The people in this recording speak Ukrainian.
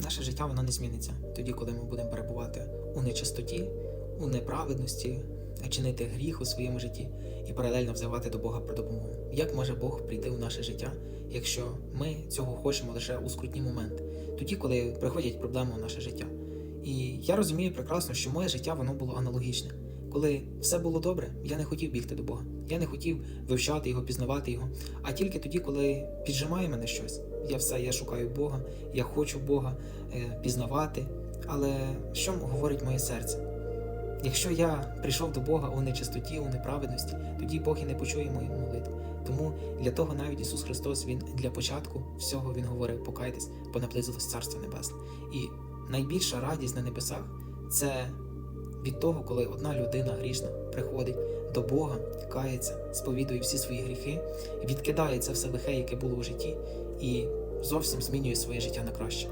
наше життя воно не зміниться тоді, коли ми будемо перебувати у нечистоті, у неправедності, чинити гріх у своєму житті і паралельно взивати до Бога про допомогу. Як може Бог прийти у наше життя, якщо ми цього хочемо лише у скрутні моменти, тоді, коли приходять проблеми у наше життя? І я розумію прекрасно, що моє життя воно було аналогічне. Коли все було добре, я не хотів бігти до Бога. Я не хотів вивчати його, пізнавати його. А тільки тоді, коли піджимає мене щось, я все, я шукаю Бога, я хочу Бога е, пізнавати. Але що говорить моє серце? Якщо я прийшов до Бога у нечистоті, у неправедності, тоді Бог і не почує мою молитву. Тому для того навіть Ісус Христос Він для початку всього Він говорив покайтесь, бо наблизилось Царство Небесне. І найбільша радість на небесах це від того, коли одна людина грішна приходить до Бога, кається, сповідує всі свої гріхи, відкидає це все лихе, яке було у житті, і зовсім змінює своє життя на краще.